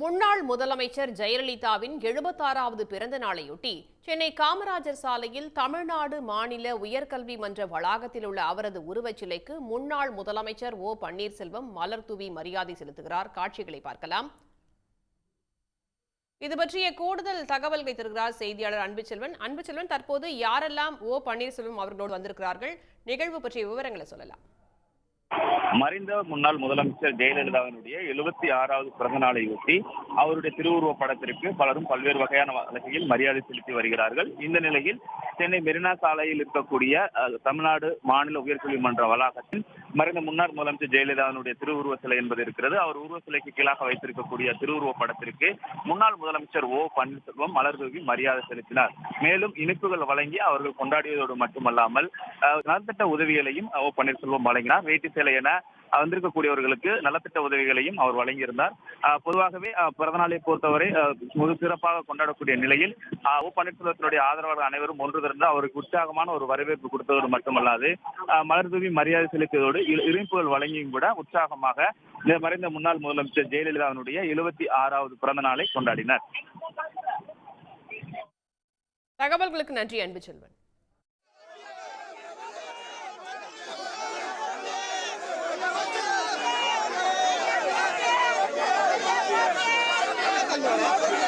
முன்னாள் முதலமைச்சர் ஜெயலலிதாவின் எழுபத்தாறாவது பிறந்த நாளையொட்டி சென்னை காமராஜர் சாலையில் தமிழ்நாடு மாநில உயர்கல்வி மன்ற வளாகத்தில் உள்ள அவரது உருவச் சிலைக்கு முன்னாள் முதலமைச்சர் ஓ பன்னீர்செல்வம் மலர் தூவி மரியாதை செலுத்துகிறார். காட்சிகளை பார்க்கலாம். இது பற்றிய கூடுதல் தகவல்களை தருகிறார் செய்தியாளர் அன்புச்செல்வன். அன்புச்செல்வன் தற்போது யாரெல்லாம் ஓ பன்னீர்செல்வம் அவர்களோடு வந்திருக்கிறார்கள்? நிகழ்வு பற்றிய விவரங்களை சொல்லலாம். மறைந்த முன்னாள் முதலமைச்சர் ஜெயலலிதாவினுடைய எழுபத்தி ஆறாவது பிறந்த நாளையொட்டி அவருடைய திருவுருவ படத்திற்கு பலரும் பல்வேறு வகையான வகையில் மரியாதை செலுத்தி வருகிறார்கள். இந்த நிலையில் சென்னை மெரினா சாலையில் இருக்கக்கூடிய தமிழ்நாடு மாநில உயர்கல்வி மன்ற வளாகத்தில் மறைந்த முன்னாள் முதலமைச்சர் ஜெயலலிதாவினுடைய திருவுருவ சிலை என்பது இருக்கிறது. அவர் உருவ சிலைக்கு கீழாக வைத்திருக்கக்கூடிய திருவுருவ படத்திற்கு முன்னாள் முதலமைச்சர் ஓ. பன்னீர்செல்வம் மலர் தூவி மரியாதை செலுத்தினார். மேலும் இனிப்புகள் வழங்கி அவர்கள் கொண்டாடியதோடு மட்டுமல்லாமல் நலத்திட்ட உதவிகளையும் ஓ. பன்னீர்செல்வம் வழங்கினார். வேட்டி சேலை என வந்திருக்கக்கூடியவர்களுக்கு நலத்திட்ட உதவிகளையும் அவர் வழங்கியிருந்தார். பொதுவாகவே பிறந்த பிறந்தநாளை பொறுத்தவரை மிக சிறப்பாக கொண்டாடக்கூடிய நிலையில் ஓ பன்னீர்செல்வத்தினுடைய ஆதரவாளர் அனைவரும் ஒன்று திரண்டு அவருக்கு உற்சாகமான ஒரு வரவேற்பு கொடுத்ததோடு மட்டுமல்லாது அஹ், மலர் தூவி மரியாதை செலுத்தியதோடு இ- வழங்கியும் கூட உற்சாகமாக மறைந்த முன்னாள் முதலமைச்சர் ஜெயலலிதாவினுடைய எழுபத்தி ஆறாவது பிறந்த நாளை கொண்டாடினர். தகவல்களுக்கு நன்றி அன்புச்செல்வன் Allah.